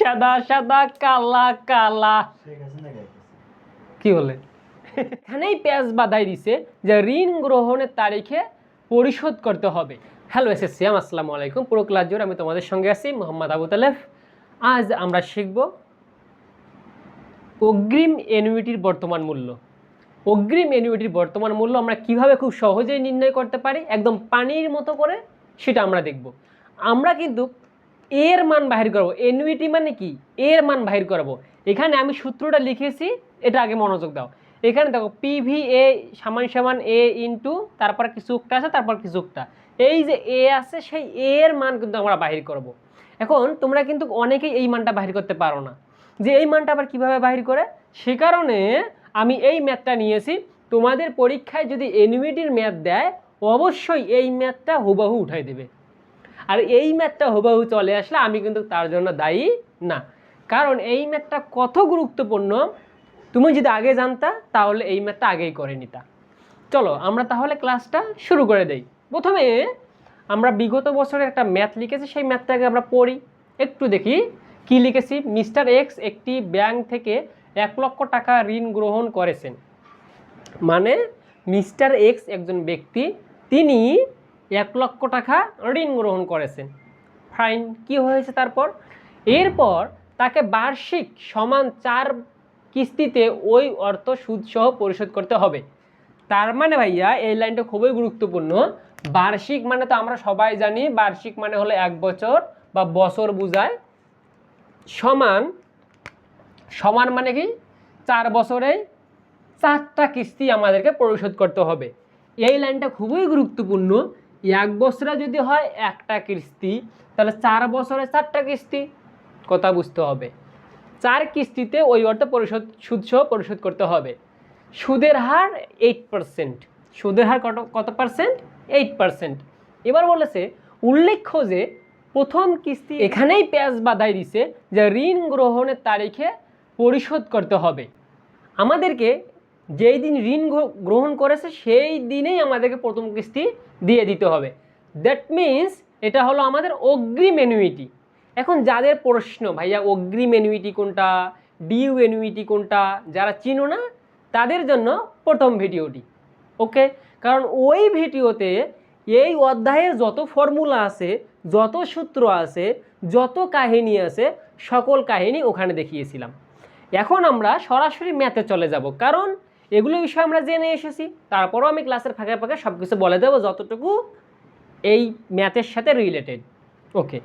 সাদা সাদা, কালা কালা। কি বলে এখানেই পেঁয়াজ বাধাই দিছে যে ঋণ গ্রহণের তারিখে পরিশোধ করতে হবে। হ্যালো এস এস সিয়াম আসসালামু আলাইকুম। পুরো ক্লাস জোর আমি তোমাদের সঙ্গে আছি, মোহাম্মদ আবু তালেফ আজ আমরা শিখব অগ্রিম এনুইটির বর্তমান মূল্য। অগ্রিম এনুইটির বর্তমান মূল্য আমরা কীভাবে খুব সহজেই নির্ণয় করতে পারি? একদম পানির মতো করে সেটা আমরা দেখব। আমরা কিন্তু এর মান বাহির করব। এনুইটি মানে কি? এর মান বাহির করব। এখানে আমি সূত্রটা লিখেছি, এটা আগে মনোযোগ দাও। এখানে দেখো পিভি এ সমান সমান এ ইন্টু তারপর কিছুকটা আছে, তারপর কিছুকটা এই যে এ আছে, সেই এর মান কিন্তু আমরা বাহির করব। এখন তোমরা কিন্তু অনেকেই এই মানটা বাহির করতে পারো না। যে এই মানটা আবার কীভাবে বাহির করে? সে কারণে আমি এই ম্যাথটা নিয়েছি। তোমাদের পরীক্ষায় যদি এনুইটির ম্যাথ দেয়, অবশ্যই এই ম্যাথটা হুবাহু উঠাই দেবে। আর এই ম্যাথটা হুবাহু চলে আসলে আমি কিন্তু তার জন্য দায়ী না। কারণ এই ম্যাথটা কত গুরুত্বপূর্ণ? তুমি যদি আগে জানতা, তাহলে এই ম্যাথটা আগেই করে নিতা। চলো, আমরা তাহলে ক্লাসটা শুরু করে দেই। প্রথমে আমরা বিগত বছরের একটা ম্যাথ লিখেছি, সেই ম্যাথটাকে আমরা পড়ি। একটু দেখি, কি লিখেছি? মিস্টার এক্স একটি ব্যাংক থেকে এক লক্ষ টাকা ঋণ গ্রহণ করেছেন। মানে মিস্টার এক্স একজন ব্যক্তি, তিনি এক লক্ষ টাকা ঋণ গ্রহণ করেছেন। ফাইন কি হয়েছে তারপর? এরপর তাকে বার্ষিক সমান চার কিস্তিতে ওই অর্থ সুদসহ পরিশোধ করতে হবে। তার মানে ভাইয়া, এই লাইনটা খুবই গুরুত্বপূর্ণ। বার্ষিক মানে তো আমরা সবাই জানি, বার্ষিক মানে হলো এক বছর বা বছর বোঝায়। সমান সমান মানে কি? চার বছরে চারটা কিস্তি আমাদেরকে পরিশোধ করতে হবে। এই লাইনটা খুবই গুরুত্বপূর্ণ। এক বছরে যদি হয় একটা কিস্তি, তাহলে চার বছরে চারটা কিস্তি, কথা বুঝতে হবে। চার কিস্তিতে ওই অর্থ পরিশোধ সুদসহ পরিশোধ করতে হবে। সুদের হার এইট পার্সেন্ট সুদের হার কত কত পার্সেন্ট এইট পার্সেন্ট এবার বলেছে, উল্লেখ্য যে প্রথম কিস্তি এখানেই পেঁয়াজ বাধাই দিছে যে ঋণ গ্রহণের তারিখে পরিশোধ করতে হবে। আমাদেরকে যেই দিন ঋণ গ্রহণ করেছে, সেই দিনেই আমাদেরকে প্রথম কিস্তি দিয়ে দিতে হবে। দ্যাট মিন্স এটা হলো আমাদের অগ্রিম অ্যানুইটি এখন যাদের প্রশ্ন, ভাইয়া, অগ্রিম অ্যানুইটি কোনটা? ডিউ অ্যানুইটি কোনটা? যারা চিনো না, তাদের জন্য প্রথম ভিডিওটি ওকে কারণ ওই ভিডিওতে এই অধ্যায়ে যত ফর্মুলা আছে, যত সূত্র আছে, যত কাহিনী আছে, সকল কাহিনী ওখানে দেখিয়েছিলাম। এখন আমরা সরাসরি ম্যাথে চলে যাব। কারণ এগুলো বিষয়ে আমরা জেনে এসেছি। তারপরও আমি ক্লাসের ফাঁকে ফাঁকে সব কিছু বলে দেবো যতটুকু এই ম্যাথের সাথে রিলেটেড ওকে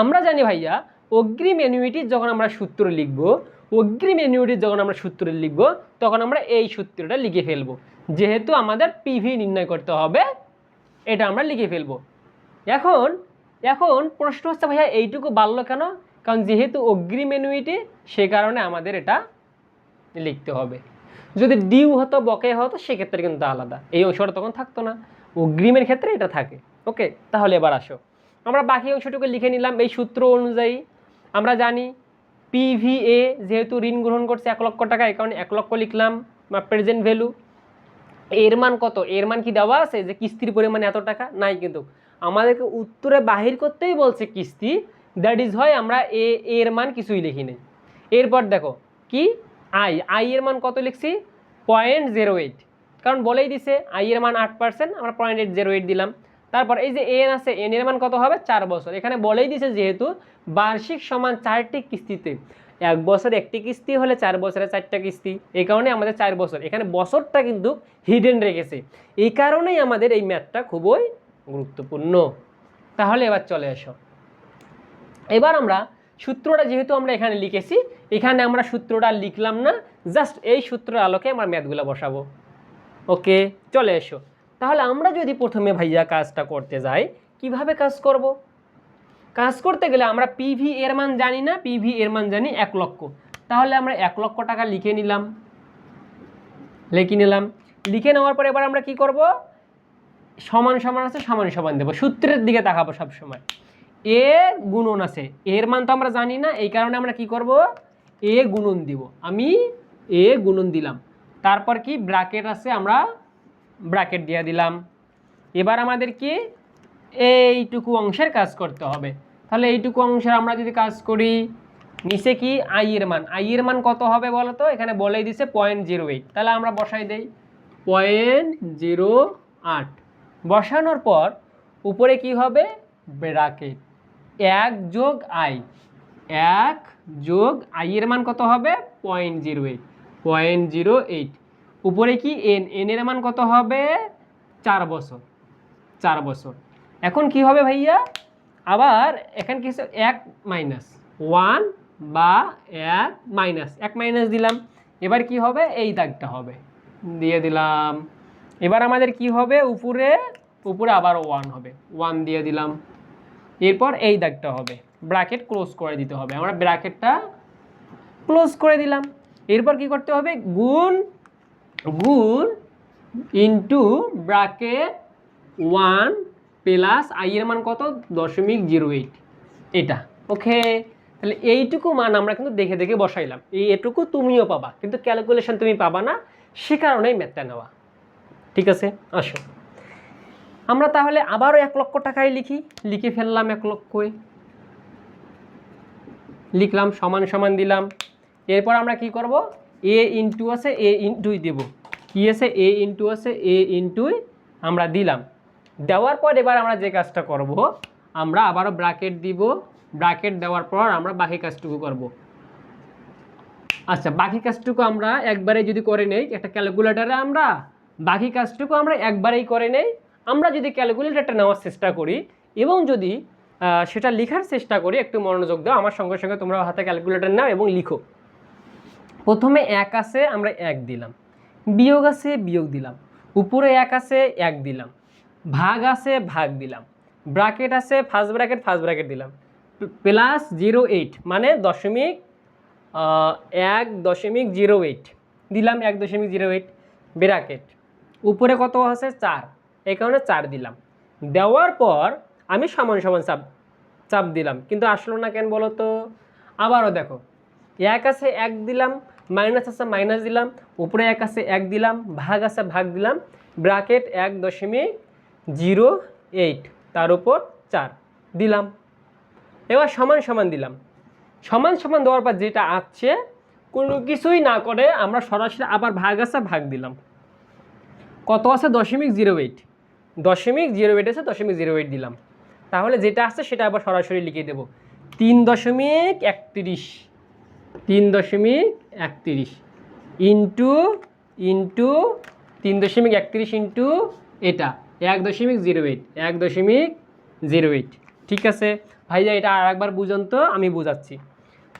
আমরা জানি ভাইয়া, অগ্রিম অ্যানুইটির যখন আমরা সূত্র লিখব, অগ্রিম অ্যানুইটির যখন আমরা সূত্র লিখব, তখন আমরা এই সূত্রটা লিখে ফেলব। যেহেতু আমাদের পিভি নির্ণয় করতে হবে, এটা আমরা লিখে ফেলব। এখন এখন প্রশ্ন হচ্ছে ভাইয়া, এইটুকু বাড়লো কেন? কারণ যেহেতু অগ্রিম অ্যানুইটি সে কারণে আমাদের এটা লিখতে হবে। যদি ডিউ হতো, বকে হতো, সেক্ষেত্রে কিন্তু আলাদা। এই অংশটা তখন থাকতো না। অগ্রিমের ক্ষেত্রে এটা থাকে। ওকে, তাহলে এবার আসো। আমরা বাকি অংশটুকু লিখে নিলাম এই সূত্র অনুযায়ী। আমরা জানি পিভিএ যেহেতু ঋণ গ্রহণ করছে এক লক্ষ টাকা কারণে এক লক্ষ লিখলাম, বা প্রেজেন্ট ভ্যালু এর মান কত? এর মান কি দেওয়া আছে? যে কিস্তির পরিমাণ এত টাকা? নাই কিন্তু। আমাদেরকে উত্তরে বাহির করতেই বলছে কিস্তি। দ্যাট ইজ হয় আমরা এ, এর মান কিছুই লিখি নেই এরপর দেখো, কি? আই আই এর মান কত লিখছি? Point zero eight. কারণ বলেই দিছে, আই এর মান আট পার্সেন্ট, আমরা পয়েন্ট এইট জিরো এইট দিলাম। তারপর এই যে এন আছে, এন এর মান কত হবে? চার বছর। এখানে বলেই দিছে যেহেতু বার্ষিক সমান চারটি কিস্তিতে। এক বছর একটি কিস্তি হলে চার বছরে চারটা কিস্তি। এই কারণে আমাদের চার বছর। এখানে বছরটা কিন্তু হিডেন রেখেছে। এই কারণেই আমাদের এই ম্যাথটা খুবই গুরুত্বপূর্ণ। তাহলে এবার চলে এসো। এবার আমরা সূত্রটা যেহেতু আমরা এখানে লিখেছি, এখানে আমরা সূত্রটা লিখলাম না জাস্ট এই সূত্রের আলোকে আমরা ম্যাথগুলো বসাবো। ওকে, চলে এসো। তাহলে আমরা যদি প্রথমে ভাইয়া কাজটা করতে যাই, কীভাবে কাজ করব? কাজ করতে গেলে আমরা পিভি এর মান জানি না পিভি এর মান জানি এক লক্ষ। তাহলে আমরা এক লক্ষ টাকা লিখে নিলাম। লিখে নিলাম। লিখে নেওয়ার পরে এবার আমরা কি করব? সমান সমান আছে সমান সমান দেবো। সূত্রের দিকে তাকাবো সবসময়। এ গুণন আছে। এর মান তো আমরা জানি না, এই কারণে আমরা কি করব? এ গুণন দিব। আমি এ গুণন দিলাম। তারপর কি ব্র্যাকেট আছে, আমরা ব্র্যাকেট দিয়ে দিলাম। এবার আমাদের কি? এইটুকু অংশের কাজ করতে হবে। তাহলে এইটুকু অংশের আমরা যদি কাজ করি, নিচে কি? আই এর মান। আই এর মান কত হবে বলো তো? এখানে বলেই দিছে পয়েন্ট জিরো এইট তাহলে আমরা বসাই দেই। পয়েন্ট জিরো আট বসানোর পর উপরে কি হবে? ব্রাকেট এক যোগ আই। এক যোগ আই এর মান কত হবে? Point zero eight. Point zero eight. উপরে কি? এন। এন এর মান কত হবে? চার বছর। চার বছর। এখন কি হবে ভাইয়া? আবার এখানে কি এক মাইনাস ওয়ান বা এক মাইনাস। এক মাইনাস দিলাম। এবার কি হবে? এই দাগটা হবে। দিয়ে দিলাম। এবার আমাদের কি হবে? উপরে উপরে আবার ওয়ান হবে। ওয়ান দিয়ে দিলাম। এরপর এই দাগটা হবে। ব্র্যাকেট ক্লোজ করে দিতে হবে। আমরা ব্র্যাকেটটা ক্লোজ করে দিলাম। এরপর কি করতে হবে? গুণ গুণ into bracket one plus I এর মান কত? দশমিক জিরো এইট এটা। ওকে? তাহলে এইটুকু মান আমরা কিন্তু দেখে দেখে বসাইলাম। এই এটুকু তুমিও পাবা। কিন্তু ক্যালকুলেশন তুমি পাবা না। সে কারণেই ম্যাথটা নেওয়া। ঠিক আছে? আসো। আমরা তাহলে আবারও এক লক্ষ টাকায় লিখি। লিখে ফেললাম এক লক্ষই। লিখলাম, সমান সমান দিলাম। এরপর আমরা কি করব? এ ইন্টু আছে, এ ইন্টুই দেব। কি আছে? এ ইন্টু আছে, এ ইন্টুই আমরা দিলাম। দেওয়ার পর এবার আমরা যে কাজটা করব, আমরা আবারও ব্র্যাকেট দিব। ব্র্যাকেট দেওয়ার পর আমরা বাকি কাজটুকু করব। আচ্ছা বাকি কাজটুকু আমরা একবারে যদি করে নেই, একটা ক্যালকুলেটারে আমরা বাকি কাজটুকু আমরা একবারেই করে নেই। আমরা যদি ক্যালকুলেটারটা নেওয়ার চেষ্টা করি এবং যদি সেটা লেখার চেষ্টা করি, একটু মনোযোগ দাও, আমার সঙ্গে সঙ্গে তোমরা হাতে ক্যালকুলেটার নাও এবং লিখো। প্রথমে এক আছে, আমরা এক দিলাম। বিয়োগ আছে, বিয়োগ দিলাম। উপরে এক আছে, এক দিলাম। ভাগ আছে, ভাগ দিলাম। ব্র্যাকেট আছে ফার্স্ট ব্র্যাকেট ফার্স্ট ব্র্যাকেট দিলাম। প্লাস জিরো এইট মানে দশমিক এক দশমিক জিরো এইট। দিলাম এক দশমিক জিরো এইট, ব্র্যাকেট। উপরে কত আছে? চার। এই কারণে চার দিলাম। দেওয়ার পর আমি সমান সমান চাপ চাপ দিলাম। কিন্তু আসলো না কেন বলো তো? আবারও দেখো, এক আছে এক দিলাম, মাইনাস আছে মাইনাস দিলাম, উপরে এক আছে এক দিলাম, ভাগ আছে ভাগ দিলাম, ব্র্যাকেট এক দশমিক জিরো এইট, তার উপর চার দিলাম। এবার সমান সমান দিলাম। সমান সমান দেওয়ার পর যেটা আসছে কোনো কিছুই না করে আমরা সরাসরি আবার ভাগ আছে ভাগ দিলাম। কত আছে? দশমিক জিরো এইট। দশমিক জিরো এইট আছে, দশমিক জিরো এইট দিলাম। তাহলে যেটা আসছে সেটা আবার সরাসরি লিখে দেব। তিন দশমিক একত্রিশ, তিন দশমিক একত্রিশ ইন্টু ইন্টু তিন দশমিক একত্রিশ ইন্টু এটা, এক দশমিক জিরো এইট এক দশমিক জিরো এইট ঠিক আছে? ভাইয়া, এটা আর একবার বুঝান তো, আমি বুঝাচ্ছি।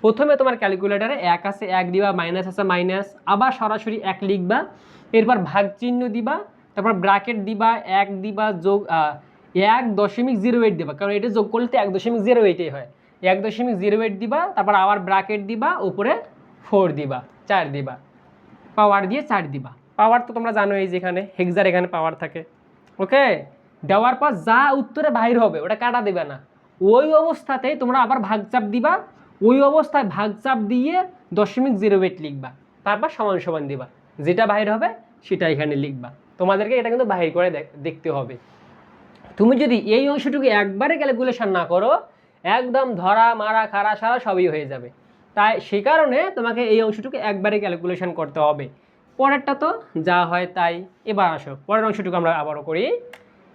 প্রথমে তোমার ক্যালকুলেটারে এক আছে, এক দিবা, মাইনাস আছে, মাইনাস। আবার সরাসরি এক লিখবা, এরপর ভাগ চিহ্ন দিবা তারপর ব্র্যাকেট দিবা, এক দিবা, যোগ এক দশমিক জিরো এইট দিবা। কারণ এটা যোগ করলে তো এক দশমিক জিরো এইটই হয়। এক দশমিক জিরো এইট দিবা, তারপর আবার ব্র্যাকেট দিবা, উপরে ফোর দিবা, চার দিবা। পাওয়ার দিয়ে চার দিবা। পাওয়ার তো তোমরা জানো জানোই যেখানে হেক্সার এখানে পাওয়ার থাকে। ওকে দেওয়ার পর যা উত্তরে বাহির হবে, ওটা কাটা দিবে না। ওই অবস্থাতেই তোমরা আবার ভাগচাপ দিবা, ওই অবস্থায় ভাগচাপ দিয়ে দশমিক জিরো এইট লিখবা। তারপর সমান সমান দিবা। যেটা বাহির হবে, সেটা এখানে লিখবা। তোমাদেরকে এটা কিন্তু বাহির করে দেখ- দেখতে হবে। তুমি যদি এই অংশটুকু একবারে ক্যালকুলেশন না করো, একদম ধরা, মারা, খারা, সারা সবই হয়ে যাবে। তাই সেই কারণে তোমাকে এই অংশটুকু একবারে ক্যালকুলেশন করতে হবে। পরেরটা তো যা হয় তাই। এবার আসো, পরের অংশটুকু আমরা আবারও করি।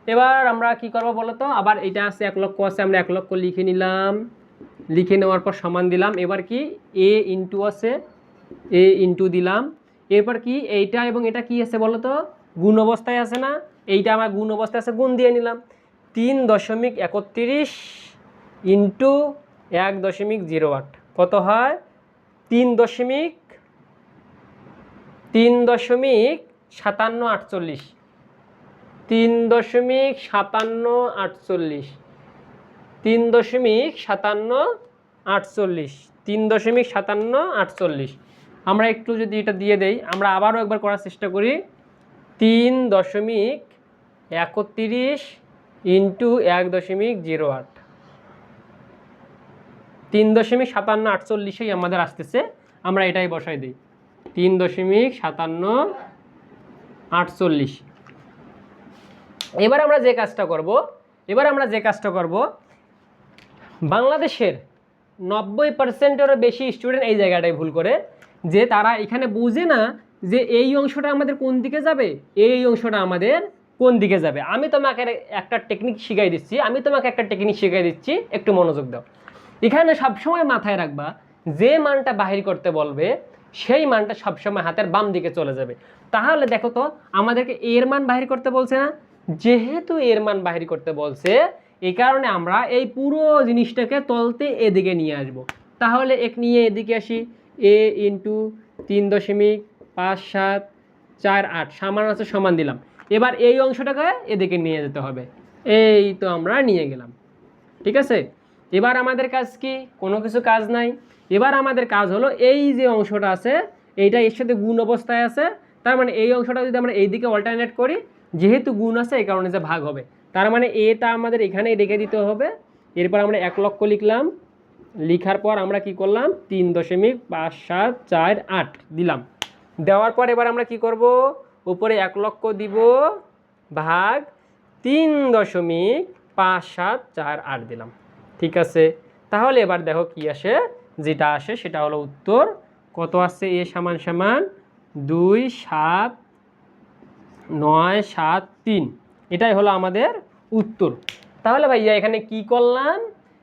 এবার আমরা কি করব বলো তো? আবার এটা আছে এক লক্ষ আছে, আমরা এক লক্ষ লিখে নিলাম। লিখে নেওয়ার পর সমান দিলাম। এবার কি? এ ইন্টু আছে এ ইন্টু দিলাম। এরপর কি? এইটা এবং এটা কি আছে বলো তো? গুণ অবস্থায় আছে না? এইটা আমার গুণ অবস্থায় আছে, গুণ দিয়ে নিলাম। তিন দশমিক একত্রিশ ইন্টু এক দশমিক জিরো আট। কত হয়? তিন দশমিক তিন দশমিক সাতান্ন আটচল্লিশ। তিন দশমিক সাতান্ন আটচল্লিশ। তিন দশমিক সাতান্ন আটচল্লিশ। তিন দশমিক সাতান্ন আটচল্লিশ। আমরা একটু যদি এটা দিয়ে দেই, আমরা আবারও একবার করার চেষ্টা করি। তিন দশমিক একত্রিশ ইন্টু এক দশমিক জিরো আট। তিন দশমিক সাতান্ন আটচল্লিশেই আমাদের আসতেছে, আমরা এটাই বসাই দিই। তিন দশমিক সাতান্ন আটচল্লিশ। এবার আমরা যে কাজটা করব, এবার আমরা যে কাজটা করব, বাংলাদেশের নব্বই পার্সেন্টেরও বেশি স্টুডেন্ট এই জায়গাটায় ভুল করে, যে তারা এখানে বুঝে না যে এই অংশটা আমাদের কোন দিকে যাবে? এই অংশটা আমাদের কোন দিকে যাবে? আমি তোমাকে একটা টেকনিক শিখাই দিচ্ছি। আমি তোমাকে একটা টেকনিক শিখাই দিচ্ছি। একটু মনোযোগ দাও। এখানে সবসময় মাথায় রাখবা, যে মানটা বাহির করতে বলবে, সেই মানটা সবসময় হাতের বাম দিকে চলে যাবে। তাহলে দেখো তো, আমাদেরকে এর মান বাহির করতে বলছে না? যেহেতু এর মান বাহির করতে বলছে এই কারণে আমরা এই পুরো জিনিসটাকে তলতে এদিকে নিয়ে আসব। তাহলে এক নিয়ে এদিকে আসি। এ ইন্টু তিন দশমিক পাঁচ, সাত, চার, আট সমান আছে, সমান দিলাম। এবার এই অংশটাকে এদিকে নিয়ে যেতে হবে। এই তো আমরা নিয়ে গেলাম। ঠিক আছে? এবার আমাদের কাজ কি? কোনো কিছু কাজ নাই। এবার আমাদের কাজ হলো এই যে অংশটা আছে, এইটা এর সাথে গুণ অবস্থায় আছে। তার মানে এই অংশটা যদি আমরা এইদিকে অল্টারনেট করি, যেহেতু গুণ আছে, এই কারণে যে ভাগ হবে। তার মানে এটা আমাদের এখানে রেখে দিতে হবে। এরপর আমরা এক লক্ষ লিখলাম। লিখার পর আমরা কি করলাম? তিন দশমিক পাঁচ, সাত, চার, আট দিলাম। দেওয়ার পর এবার আমরা কি করব? উপরে এক লক্ষ দিব ভাগ তিন দশমিক পাঁচ সাত চার আট দিলাম। ঠিক আছে? তাহলে এবার দেখো কি আসে? যেটা আসে সেটা হলো উত্তর। কত আসছে? এ সমান সমান দুই সাত নয় সাত তিন। এটাই হলো আমাদের উত্তর। তাহলে ভাইয়া এখানে কি করলাম?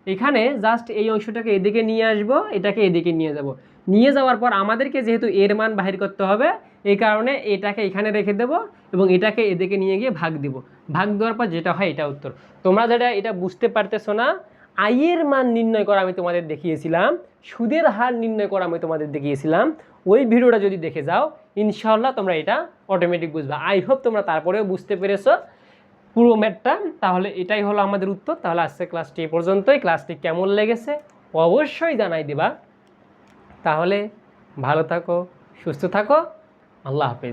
এখানে জাস্ট এই অংশটাকে এদিকে নিয়ে আসব, এটাকে এদিকে নিয়ে যাব। নিয়ে যাওয়ার পর আমাদেরকে যেহেতু এর মান বাহির করতে হবে, এই কারণে এটাকে এখানে রেখে দেব এবং এটাকে এদিকে নিয়ে গিয়ে ভাগ দিব। ভাগ দেওয়ার পর যেটা হয় এটা উত্তর। তোমরা যেটা এটা বুঝতে পারতেছো না, আয়ের মান নির্ণয় করা আমি তোমাদের দেখিয়েছিলাম, সুদের হার নির্ণয় করা আমি তোমাদের দেখিয়েছিলাম। ওই ভিডিওটা যদি দেখে যাও ইনশাল্লাহ তোমরা এটা অটোমেটিক বুঝবে। আই হোপ তোমরা তারপরেও বুঝতে পেরেছ পুরো ম্যাটটা তাহলে এটাই হলো আমাদের উত্তর। তাহলে আজকে ক্লাসটি এ পর্যন্তই। ক্লাসটি কেমন লেগেছে? অবশ্যই জানাই দিবা। তাহলে ভালো থাকো সুস্থ থাকো আল্লাহ হাফেজ।